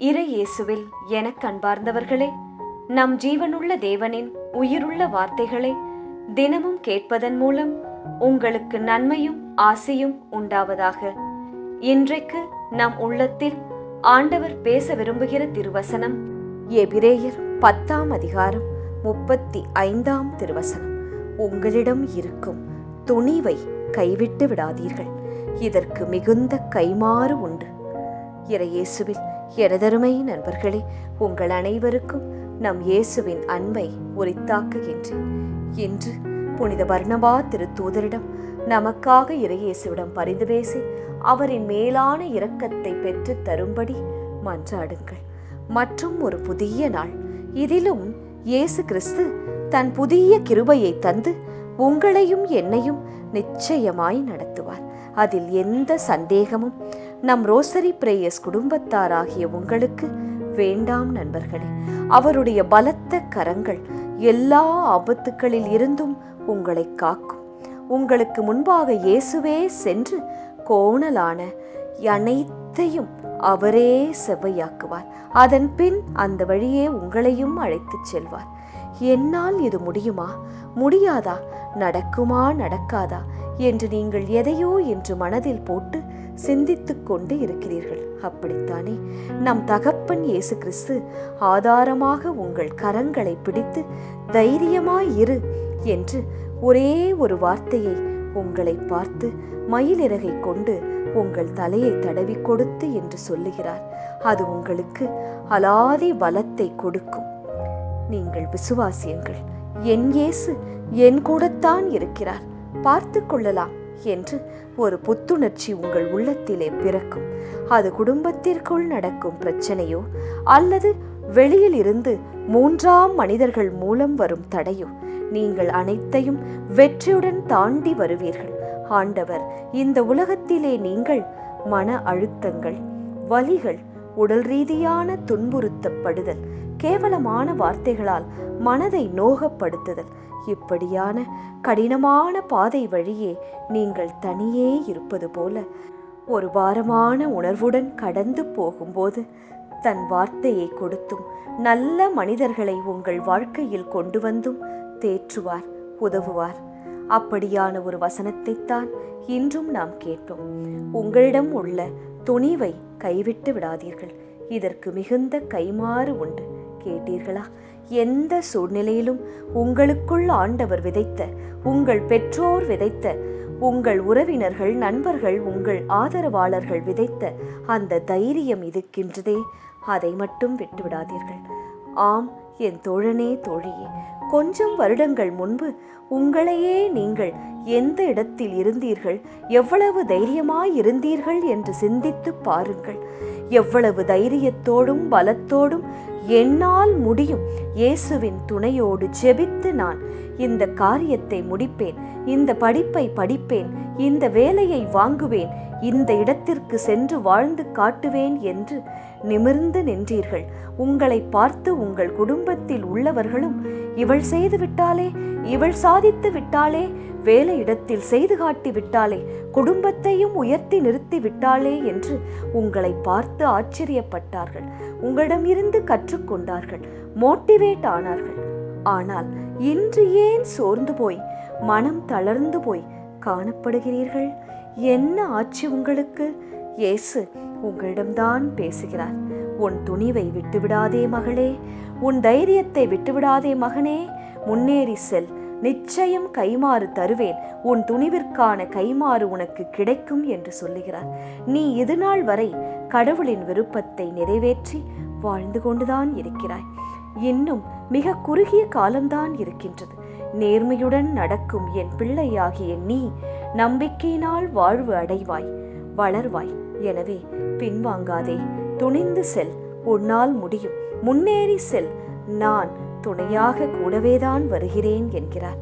இறை இயேசுவில் எனக் அன்பார்ந்தவர்களே நம் ஜீவனுள்ள தேவனின் உயிருள்ள வார்த்தைகளை தினமும் கேட்பதன் மூலம் உங்களுக்கு நன்மையும் ஆசையும் உண்டாவதாக. இன்றைக்கு நம் உள்ளத்தில் ஆண்டவர் பேச விரும்புகிற திருவசனம் எபிரேயர் பத்தாம் அதிகாரம் முப்பத்தி ஐந்தாம் திருவசனம். உங்களிடம் இருக்கும் துணிவை கைவிட்டு விடாதீர்கள். இதற்கு மிகுந்த கைமாறு உண்டு. இறையேசுவில் எனதருமை நண்பர்களே உங்கள் அனைவருக்கும் நம் இயேசுவின் அன்பை உரித்தாக்குகின்றேன். இன்று புனித பர்ணபா திருத்தூதரிடம் நமக்காக இறையேசுவிடம் பரிந்து பேசி அவரின் மேலான இரக்கத்தை பெற்று தரும்படி மன்றாடுங்கள். மற்றும் ஒரு புதிய நாள். இதிலும் இயேசு கிறிஸ்து தன் புதிய கிருபையை தந்து உங்களையும் என்னையும் நிச்சயமாய் நடத்துவார். அதில் எந்த சந்தேகமும் நம் ரோசரி பிரேயஸ் குடும்பத்தாராகிய உங்களுக்கு வேண்டாம் நண்பர்களே. அவருடைய பலத்த கரங்கள் எல்லா ஆபத்துக்களில் இருந்தும் உங்களை காக்கும். உங்களுக்கு முன்பாக இயேசுவே சென்று கோணலான அனைத்தையும் அவரே செவ்வையாக்குவார். அதன் பின் அந்த வழியே உங்களையும் அழைத்துச் செல்வார். என்னால் இது முடியுமா? முடியாதா? நடக்குமா? நடக்காதா? என்று நீங்கள் எதையோ என்று மனதில் போட்டு சிந்தித்துக் கொண்டு இருக்கிறீர்கள். அப்படித்தானே? நம் தகப்பன் இயேசு கிறிஸ்து ஆதாரமாக உங்கள் கரங்களை பிடித்து தைரியமாய் இரு என்று ஒரே ஒரு வார்த்தையை உங்களை பார்த்து மயிலிறகை கொண்டு உங்கள் தலையை தடவி கொடுத்து என்று சொல்லுகிறார். அது உங்களுக்கு அலாதி பலத்தை கொடுக்கும். நீங்கள் விசுவாசியுங்கள். என் இயேசு என் கூடத்தான் இருக்கிறார். பார்த்து கொள்ளலாம் என்று ஒரு புத்துணர்ச்சி உங்கள் உள்ளத்திலே பிறக்கும். அது குடும்பத்திற்குள் நடக்கும் பிரச்சனையோ அல்லது வெளியில் இருந்து மூன்றாம் மனிதர்கள் மூலம் வரும் தடையோ நீங்கள் அனைத்தையும் வெற்றியுடன் தாண்டி வருவீர்கள். ஆண்டவர் இந்த உலகத்திலே நீங்கள் மன அழுத்தங்கள் வலிகள் உடல் ரீதியான துன்புறுத்தப்படுதல் கேவலமான வார்த்தைகளால் மனதை நோகப்படுத்துதல். இப்படியான கடினமான பாதை வழியே நீங்கள் தனியே இருப்பது போல ஒரு பாரமான உணர்வுடன் கடந்து போகும்போது தன் வார்த்தையை கொடுத்தும் நல்ல மனிதர்களை உங்கள் வாழ்க்கையில் கொண்டு வந்தும் தேற்றுவார் உதவுவார். அப்படியான ஒரு வசனத்தைத்தான் இன்றும் நாம் கேட்போம் உங்களிடம் உள்ள துணிவை கைவிட்டு விடாதீர்கள். இதற்கு மிகுந்த கைமாறு உண்டு. கேட்டீர்களா? எந்த சூழ்நிலையிலும் உங்களுக்குள் ஆண்டவர் விதைத்த உங்கள் பெற்றோர் விதைத்த உங்கள் உறவினர்கள் நண்பர்கள் உங்கள் ஆதரவாளர்கள் விதைத்த அந்த தைரியம் இருக்கின்றதே அதை மட்டும் விட்டுவிடாதீர்கள். ஆம் என் தோழனே தோழியே கொஞ்சம் வருடங்கள் முன்பு உங்களையே நீங்கள் எந்த இடத்தில் இருந்தீர்கள் எவ்வளவு தைரியமாய் இருந்தீர்கள் என்று சிந்தித்து பாருங்கள். எவ்வளவு தைரியத்தோடும் பலத்தோடும் என்னால் முடியும். இயேசுவின் துணையோடு ஜெபித்து நான் இந்த காரியத்தை முடிப்பேன். இந்த படிப்பை படிப்பேன். இந்த வேலையை வாங்குவேன். இந்த இடத்திற்கு சென்று வாழ்ந்து காட்டுவேன் என்று நிமிர்ந்து நின்றீர்கள். உங்களை பார்த்து உங்கள் குடும்பத்தில் உள்ளவர்களும் இவள் செய்து விட்டாளே இவள் சாதித்து விட்டாளே வேலை இடத்தில் செய்து காட்டி விட்டாளே குடும்பத்தையும் உயர்த்தி நிறுத்தி விட்டாளே என்று உங்களை பார்த்து ஆச்சரியப்பட்டார்கள். உங்களிடமிருந்து கற்றுக்கொண்டார்கள் மோட்டிவேட் ஆனார்கள். ஆனால் இன்று ஏன் சோர்ந்து போய் மனம் தளர்ந்து போய் காணப்படுகிறீர்கள்? என்ன ஆச்சு உங்களுக்கு? இயேசு உங்களிடம்தான் பேசுகிறார். உன் துணிவை விட்டுவிடாதே மகளே உன் தைரியத்தை விட்டுவிடாதே மகனே முன்னேறி செல். நிச்சயம் கைமாறு தருவேன். உன் துணிவிற்கான கைமாறு உனக்கு கிடைக்கும் என்று சொல்லுகிறார். நீ இதுநாள் வரை கடவுளின் விருப்பத்தை நிறைவேற்றி வாழ்ந்து கொண்டுதான் இருக்கிறாய். இன்னும் மிக குறுகிய காலம்தான் இருக்கின்றது. நேர்மையுடன் நடக்கும் என் பிள்ளையாகிய நீ நம்பிக்கையினால் வாழ்வு அடைவாய் வளர்வாய். எனவே பின்வாங்காதே. துணிந்து செல். உன்னால் முடியும். முன்னேறி செல். நான் துணையாக கூடவேதான் வருகிறேன் என்கிறார்.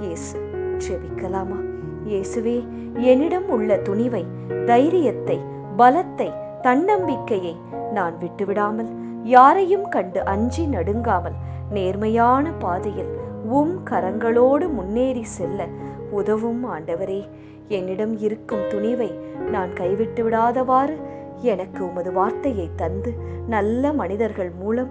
இயேசு ஜெபிக்கலாமா? இயேசுவே என்னிடம் உள்ள துணிவை தைரியத்தை பலத்தை தன்னம்பிக்கையை நான் விட்டுவிடாமல் யாரையும் கண்டு அஞ்சி நடுங்காமல் நேர்மையான பாதையில் உம் கரங்களோடு முன்னேறி செல்ல உதவும் ஆண்டவரே. என்னிடம் இருக்கும் துணிவை நான் கைவிட்டு விடாதவாறு எனக்கு உமது வார்த்தையை தந்து நல்ல மனிதர்கள் மூலம்